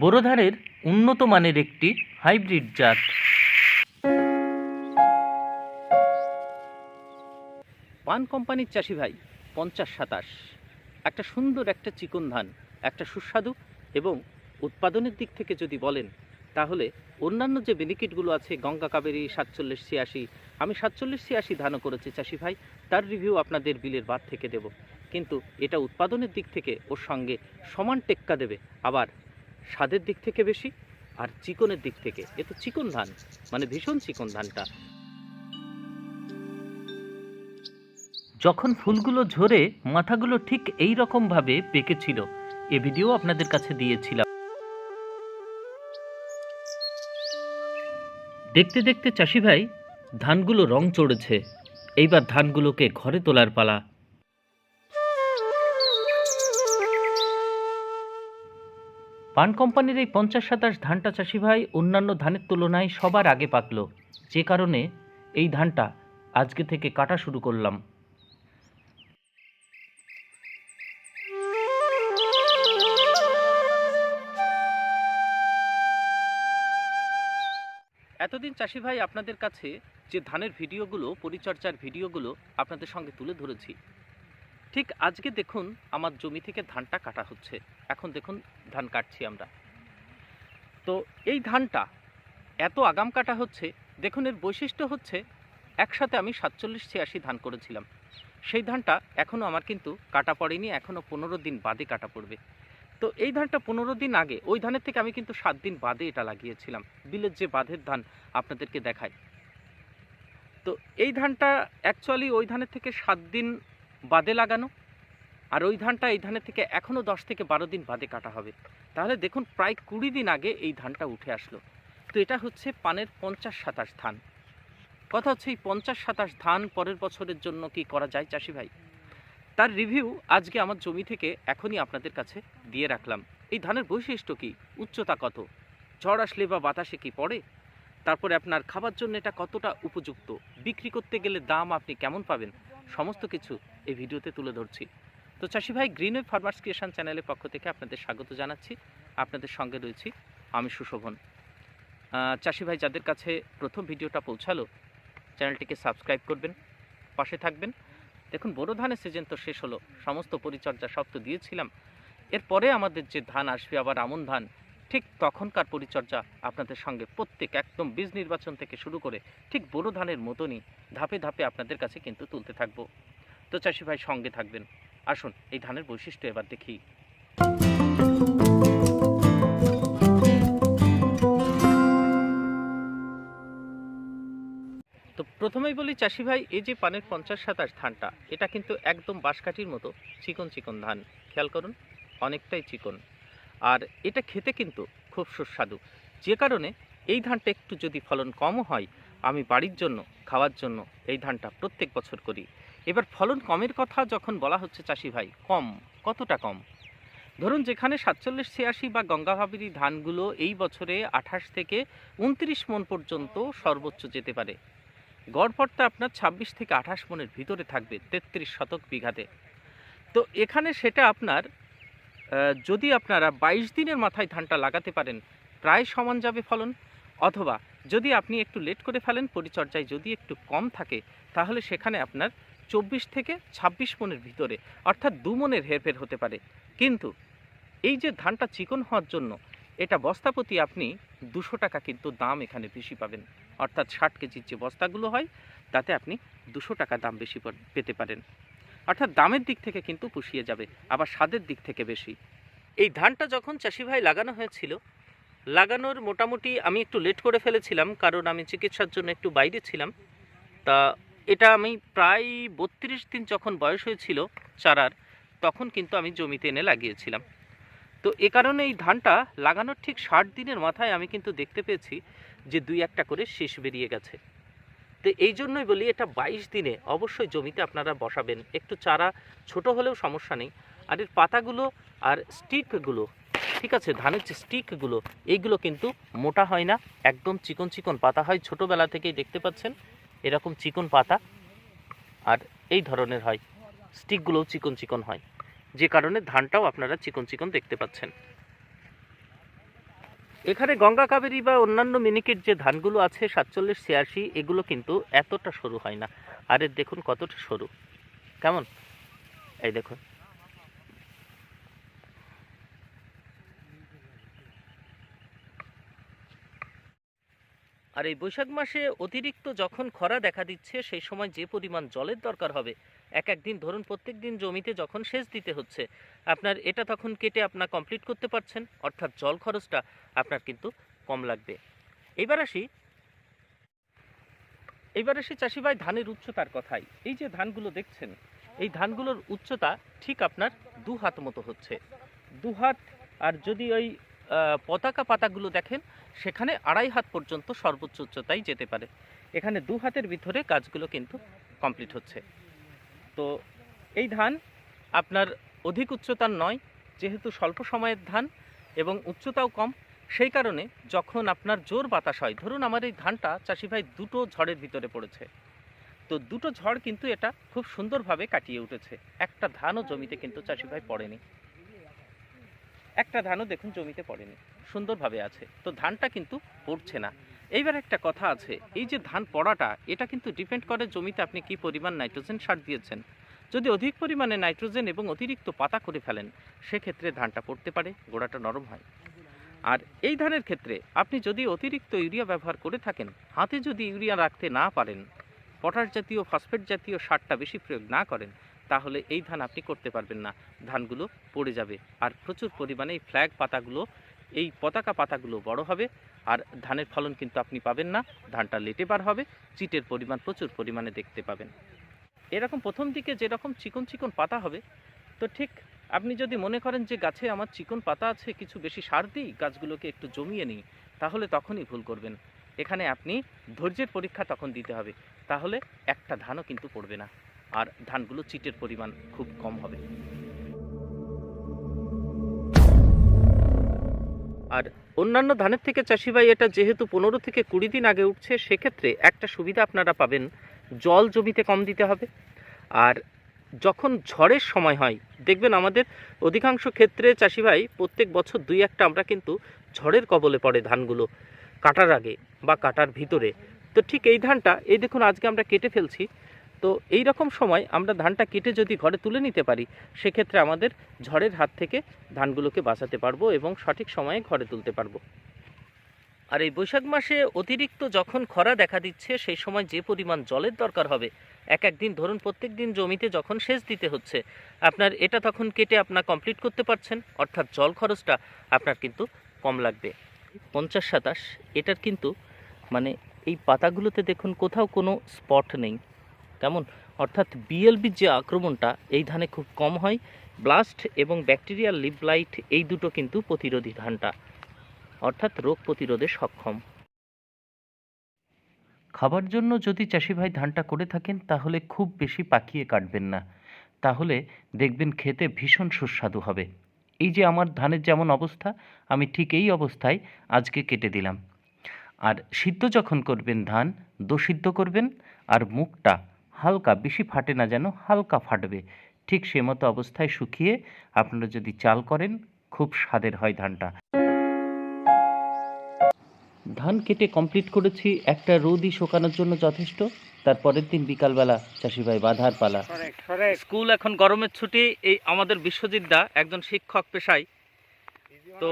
বোরো ধানের উন্নত মানের একটি হাইব্রিড জাত। পান কোম্পানির চাষি ভাই, পঞ্চাশ সাতাশ। একটা সুন্দর একটা চিকন ধান, একটা সুস্বাদু এবং উৎপাদনের দিক থেকে যদি বলেন, তাহলে অন্যান্য যে বেনিফিটগুলো আছে, গঙ্গা, কাবেরী, সাতচল্লিশ, ছিয়াশি, আমি সাতচল্লিশ, ছিয়াশি ধানও করেছি চাষি ভাই, তার রিভিউ আপনাদের বিলের বাদ থেকে দেব। কিন্তু এটা উৎপাদনের দিক থেকে ওর সঙ্গে সমান টেক্কা দেবে, আবার স্বাদের দিক থেকে বেশি আর চিকনের দিক থেকে। এ তো চিকন ধান মানে ভীষণ চিকন ধানটা। যখন ফুলগুলো ঝরে, মাথাগুলো ঠিক এই রকমভাবে পেকেছিল। এ ভিডিও আপনাদের কাছে দিয়েছিলাম। দেখতে দেখতে চাষি ভাই, ধানগুলো রং চড়েছে। এইবার ধানগুলোকে ঘরে তোলার পালা। পান কোম্পানির এই পঞ্চাশ সাতাশ ধানটা চাষি ভাই অন্যান্য ধানের তুলনায় সবার আগে পাকলো। যে কারণে এই ধানটা আজকে থেকে কাটা শুরু করলাম। এতদিন চাষি ভাই আপনাদের কাছে যে ধানের ভিডিওগুলো, পরিচর্যার ভিডিওগুলো আপনাদের সঙ্গে তুলে ধরেছি। ঠিক আজকে দেখুন আমার জমি থেকে ধানটা কাটা হচ্ছে। এখন দেখুন ধান কাটছি আমরা। তো এই ধানটা এত আগাম কাটা হচ্ছে, দেখুন এর বৈশিষ্ট্য হচ্ছে একসাথে আমি সাতচল্লিশ ছিয়াশি ধান করেছিলাম। সেই ধানটা এখনও আমার কিন্তু কাটা পড়েনি এখনও পনেরো দিন বাদে কাটা পড়বে। তো এই ধানটা পনেরো দিন আগে, ওই ধানের থেকে আমি কিন্তু সাত দিন বাদে এটা লাগিয়েছিলাম। বিলের যে বাঁধের ধান আপনাদেরকে দেখায় তো এই ধানটা অ্যাকচুয়ালি ওই ধানের থেকে সাত দিন বাদে লাগানো? আর ওই ধানটা এই ধানের থেকে এখনও দশ থেকে বারো দিন বাদে কাটা হবে। তাহলে দেখুন, প্রায় কুড়ি দিন আগে এই ধানটা উঠে আসলো। তো এটা হচ্ছে পানের পঞ্চাশ সাতাশ ধান। কথা হচ্ছে এই পঞ্চাশ সাতাশ ধান পরের বছরের জন্য কি করা যায় চাষি ভাই? তার রিভিউ আজকে আমার জমি থেকে এখনই আপনাদের কাছে দিয়ে রাখলাম। এই ধানের বৈশিষ্ট্য কি? উচ্চতা কত? ঝড় আসলে বা বাতাসে কি পড়ে? তারপরে আপনার খাবার জন্য এটা কতটা উপযুক্ত? বিক্রি করতে গেলে দাম আপনি কেমন পাবেন? সমস্ত কিছু এই ভিডিওতে তুলে ধরছি। তো চাষি ভাই গ্রিনওয়ে ফার্মার্স ক্রিয়েশন চ্যানেলের পক্ষ থেকে আপনাদের স্বাগত জানাচ্ছি। আপনাদের সঙ্গে রয়েছি আমি সুশোভন। চাষি ভাই, যাদের কাছে প্রথম ভিডিওটা পৌঁছালো, চ্যানেলটিকে সাবস্ক্রাইব করবেন, পাশে থাকবেন। দেখুন, বড় ধানের সিজন তো শেষ হলো, সমস্ত পরিচর্যা সব তো দিয়েছিলাম। এরপরে আমাদের যে ধান আসবে, আবার আমন ধান ঠিক তখনকার পরিচর্যা আপনাদের সঙ্গে প্রত্যেক একদম বীজ নির্বাচন থেকে শুরু করে ঠিক বড় ধানের মতনই ধাপে ধাপে আপনাদের কাছে কিন্তু তুলতে থাকব। তো চাষি ভাই সঙ্গে থাকবেন। আসুন, এই ধানের বৈশিষ্ট্য এবার দেখি। তো প্রথমেই বলি চাষি ভাই, এই যে পানের পঞ্চাশ সাতাশ ধানটা, এটা কিন্তু একদম বাঁশকাঠির মতো চিকন চিকন ধান। খেয়াল করুন, অনেকটাই চিকন। আর এটা খেতে কিন্তু খুব সুস্বাদু। যে কারণে এই ধানটা একটু যদি ফলন কমও হয়, আমি বাড়ির জন্য, খাওয়ার জন্য এই ধানটা প্রত্যেক বছর করি। এবার ফলন কমের কথা যখন বলা হচ্ছে, চাষি ভাই, কম, কতটা কম? ধরুন যেখানে সাতচল্লিশ, ছিয়াশি বা গঙ্গাভাবিরি ধানগুলো এই বছরে আঠাশ থেকে উনত্রিশ মন পর্যন্ত সর্বোচ্চ যেতে পারে। গড়পড়টা আপনার ছাব্বিশ থেকে আঠাশ মনের ভিতরে থাকবে, তেত্রিশ শতক বিঘাতে। তো এখানে সেটা আপনার যদি আপনারা বাইশ দিনের মাথায় ধানটা লাগাতে পারেন, প্রায় সমান যাবে ফলন। অথবা যদি আপনি একটু লেট করে ফেলেন, পরিচর্যায় যদি একটু কম থাকে, তাহলে সেখানে আপনার চব্বিশ থেকে ছাব্বিশ মনের ভিতরে, অর্থাৎ দু মনের হেরফের হতে পারে। কিন্তু এই যে ধানটা চিকন হওয়ার জন্য, এটা বস্তাপতি আপনি দুশো টাকা কিন্তু দাম এখানে বেশি পাবেন। অর্থাৎ ষাট কেজির যে বস্তাগুলো হয়, তাতে আপনি দুশো টাকা দাম বেশি পেতে পারেন। অর্থাৎ দামের দিক থেকে কিন্তু পুষিয়ে যাবে, আবার স্বাদের দিক থেকে বেশি। এই ধানটা যখন চাষি ভাই লাগানো হয়েছিল, লাগানোর মোটামুটি আমি একটু লেট করে ফেলেছিলাম, কারণ আমি চিকিৎসার জন্য একটু বাইরে ছিলাম। তা এটা আমি প্রায় বত্রিশ দিন যখন বয়স হয়েছিল চারার, তখন কিন্তু আমি জমিতে এনে লাগিয়েছিলাম। তো এ কারণে এই ধানটা লাগানোর ঠিক ষাট দিনের মাথায় আমি কিন্তু দেখতে পেয়েছি যে দুই একটা করে শেষ বেরিয়ে গেছে। তো এই জন্যই বলি এটা বাইশ দিনে অবশ্যই জমিতে আপনারা বসাবেন। একটু চারা ছোট হলেও সমস্যা নেই। আর এর পাতাগুলো আর স্টিকগুলো, ঠিক আছে, ধানের যে স্টিকগুলো, এইগুলো কিন্তু মোটা হয় না, একদম চিকন চিকন পাতা হয়। ছোটোবেলা থেকেই দেখতে পাচ্ছেন, এরকম চিকন পাতা আর এই ধরনের হয়। স্টিকগুলোও চিকন চিকন হয়। যে কারণে ধানটাও আপনারা চিকন চিকন দেখতে পাচ্ছেন। এখানে গঙ্গা, কাবেরী বা অন্যান্য মিনিকেট যে ধানগুলো আছে, সাতচল্লিশ, ছিয়াশি, এগুলো কিন্তু এতটা সরু হয় না। আর দেখুন কতটা সরু। কেমন? এই দেখুন। আর এই বৈশাখ মাসে অতিরিক্ত যখন খরা দেখা দিচ্ছে, সেই সময় যে পরিমাণ জলের দরকার হবে এক একদিন ধরুন প্রত্যেক দিন জমিতে যখন সেচ দিতে হচ্ছে, আপনার এটা তখন কেটে আপনার কমপ্লিট করতে পারছেন, অর্থাৎ জল খরচটা আপনার কিন্তু কম লাগবে। এবার আসি এবার আসি চাষি ভাই ধানের উচ্চতার কথাই। এই যে ধানগুলো দেখছেন, এই ধানগুলোর উচ্চতা ঠিক আপনার দু হাত মতো হচ্ছে। দু হাত, আর যদি ওই পতাকা পাতাগুলো দেখেন, সেখানে আড়াই হাত পর্যন্ত সর্বোচ্চ উচ্চতায় যেতে পারে। এখানে দু হাতের ভিতরে কাজগুলো কিন্তু কমপ্লিট হচ্ছে। তো এই ধান আপনার অধিক উচ্চতার নয়, যেহেতু স্বল্প সময়ের ধান এবং উচ্চতাও কম, সেই কারণে যখন আপনার জোর বাতাস হয়, ধরুন আমার এই ধানটা চাষি ভাই দুটো ঝড়ের ভিতরে পড়েছে। তো দুটো ঝড় কিন্তু এটা খুব সুন্দরভাবে কাটিয়ে উঠেছে। একটা ধানও জমিতে কিন্তু চাষি ভাই পড়েনি। একটা ধানও দেখুন জমিতে পড়েনি। সুন্দরভাবে আছে। তো ধানটা কিন্তু পড়ছে না। এইবার একটা কথা আছে, এই যে ধান পড়াটা, এটা কিন্তু ডিপেন্ড করে জমিতে আপনি কি পরিমাণ নাইট্রোজেন সার দিয়েছেন। যদি অধিক পরিমাণে নাইট্রোজেন এবং অতিরিক্ত পাতা করে ফেলেন, সেক্ষেত্রে ধানটা পড়তে পারে, গোড়াটা নরম হয়। আর এই ধানের ক্ষেত্রে আপনি যদি অতিরিক্ত ইউরিয়া ব্যবহার করে থাকেন, হাতে যদি ইউরিয়া রাখতে না পারেন, পটাশ জাতীয় ফসফেট জাতীয় সারটা বেশি প্রয়োগ না করেন, তাহলে এই ধান আপনি করতে পারবেন না। ধানগুলো পড়ে যাবে। আর প্রচুর পরিমাণে এই ফ্ল্যাগ পাতাগুলো এই পতাকা পাতাগুলো বড় হবে। আর ধানের ফলন কিন্তু আপনি পাবেন না। ধানটা লেটে বার হবে। চিটের পরিমাণ প্রচুর পরিমাণে দেখতে পাবেন। এরকম প্রথম দিকে যেরকম চিকন চিকন পাতা হবে, তো ঠিক আপনি যদি মনে করেন যে গাছে আমার চিকন পাতা আছে, কিছু বেশি সার দিই, গাছগুলোকে একটু জমিয়ে নিই, তাহলে তখনই ভুল করবেন। এখানে আপনি ধৈর্যের পরীক্ষা তখন দিতে হবে। তাহলে একটা ধানও কিন্তু পড়বে না। আর ধানগুলো চিটের পরিমাণ খুব কম হবে। আর অন্যান্য ধানের থেকে চাষি ভাই, এটা যেহেতু পনেরো থেকে কুড়ি দিন আগে উঠছে, সেক্ষেত্রে একটা সুবিধা আপনারা পাবেন, জল জমিতে কম দিতে হবে। আর যখন ঝড়ের সময় হয়, দেখবেন আমাদের অধিকাংশ ক্ষেত্রে চাষি ভাই, প্রত্যেক বছর দুই একটা আমরা কিন্তু ঝড়ের কবলে পড়ে ধানগুলো কাটার আগে বা কাটার ভিতরে। তো ঠিক এই ধানটা, এই দেখুন আজকে আমরা কেটে ফেলছি। তো এই রকম সময় আমরা ধানটা কেটে যদি ঘরে তুলে নিতে পারি, সেক্ষেত্রে আমাদের ঝড়ের হাত থেকে ধানগুলোকে বাঁচাতে পারব এবং সঠিক সময়ে ঘরে তুলতে পারব। আর এই বৈশাখ মাসে অতিরিক্ত যখন খরা দেখা দিচ্ছে, সেই সময় যে পরিমাণ জলের দরকার হবে, এক একদিন ধরুন প্রত্যেক দিন জমিতে যখন সেচ দিতে হচ্ছে, আপনার এটা তখন কেটে আপনার কমপ্লিট করতে পারছেন, অর্থাৎ জল খরচটা আপনার কিন্তু কম লাগবে। পঞ্চাশ সাতাশ, এটার কিন্তু মানে এই পাতাগুলোতে দেখুন কোথাও কোনো স্পট নেই। কেমন? অর্থাৎ বিএলবির যে আক্রমণটা, এই ধানে খুব কম হয়। ব্লাস্ট এবং ব্যাকটেরিয়াল লিভ লাইট, এই দুটো কিন্তু প্রতিরোধী ধানটা। অর্থাৎ রোগ প্রতিরোধে সক্ষম। খাবার জন্য যদি চাষি ভাই ধানটা করে থাকেন, তাহলে খুব বেশি পাকিয়ে কাটবেন না। তাহলে দেখবেন খেতে ভীষণ সুস্বাদু হবে। এই যে আমার ধানের যেমন অবস্থা, আমি ঠিক এই অবস্থায় আজকে কেটে দিলাম। আর সিদ্ধ যখন করবেন ধান দোসিদ্ধ করবেন, আর মুখটা হালকা বেশি ফাটে না যেন হালকা ফাটবে। ঠিক সে মতো অবস্থায় শুকিয়ে আপনারা যদি চাল করেন খুব স্বাদের হয় ধানটা। ধান কেটে কমপ্লিট করেছি একটা রোদই শুকানোর জন্য যথেষ্ট। তারপরের দিন বিকালবেলা চাষি ভাই বাধার পালা। স্কুল এখন গরমের ছুটি এই আমাদের বিশ্বজিৎ দা একজন শিক্ষক পেশায়। তো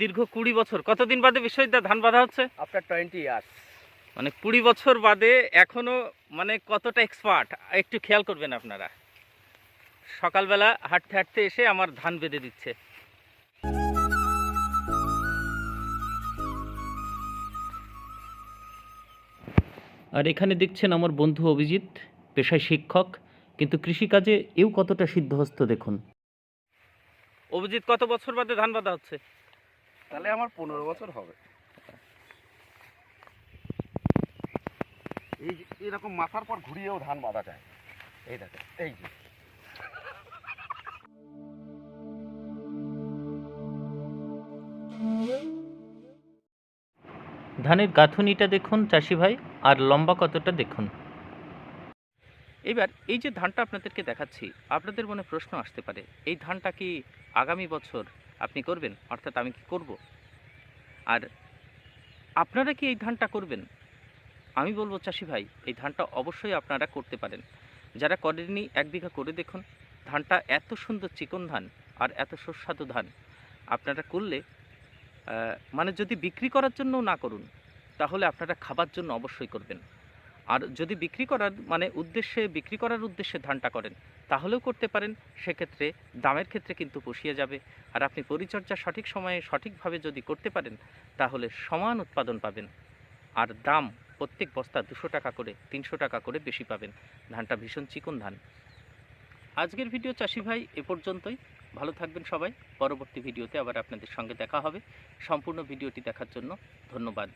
দীর্ঘ কুড়ি বছর কতদিন বাদে বিশ্বজিৎ দা ধান বাঁধা হচ্ছে? আফটার টোয়েন্টি ইয়ার্স মানে কুড়ি বছর বাদে এখনও মানে কতটা এক্সপার্ট একটু খেয়াল করবেন আপনারা। সকালবেলা হাঁটতে হাঁটতে এসে আমার ধান বেঁধে দিচ্ছে। আর এখানে দেখছেন আমার বন্ধু অভিজিৎ পেশায় শিক্ষক কিন্তু কৃষিকাজে এও কতটা সিদ্ধহস্ত দেখুন। অভিজিৎ কত বছর বাদে ধান বাঁধা হচ্ছে? তাহলে আমার পনেরো বছর হবে। এই যে এরকম মাথার পর ঘুরিয়েও ধান বাঁধা যায়। এই দেখো এই যে। ধানের গাঁথুনিটা দেখুন চাষি ভাই আর লম্বা কতটা দেখুন। এবার এই যে ধানটা আপনাদেরকে দেখাচ্ছি আপনাদের মনে প্রশ্ন আসতে পারে এই ধানটা কি আগামী বছর আপনি করবেন? অর্থাৎ আমি কি করব? আর আপনারা কি এই ধানটা করবেন? আমি বলব চাষি ভাই, এই ধানটা অবশ্যই আপনারা করতে পারেন। যারা করেননি, এক বিঘা করে দেখুন। ধানটা এত সুন্দর চিকন ধান আর এত সুস্বাদু ধান। আপনারা করলে মানে যদি বিক্রি করার জন্য না করুন, তাহলে আপনারা খাবার জন্য অবশ্যই করবেন। আর যদি বিক্রি করার মানে উদ্দেশ্যে, বিক্রি করার উদ্দেশ্যে ধানটা করেন, তাহলেও করতে পারেন। সেক্ষেত্রে দামের ক্ষেত্রে কিন্তু পুষিয়ে যাবে। আর আপনি পরিচর্যা সঠিক সময়ে সঠিকভাবে যদি করতে পারেন, তাহলে সমান উৎপাদন পাবেন। আর দাম প্রত্যেক বস্তা দুশো টাকা করে, তিনশো টাকা করে বেশি পাবেন। ধানটা ভীষণ চিকন ধান। আজকের ভিডিও চাষি ভাই এ পর্যন্তই। ভালো থাকবেন সবাই। পরবর্তী ভিডিওতে আবার আপনাদের সঙ্গে দেখা হবে। সম্পূর্ণ ভিডিওটি দেখার জন্য ধন্যবাদ।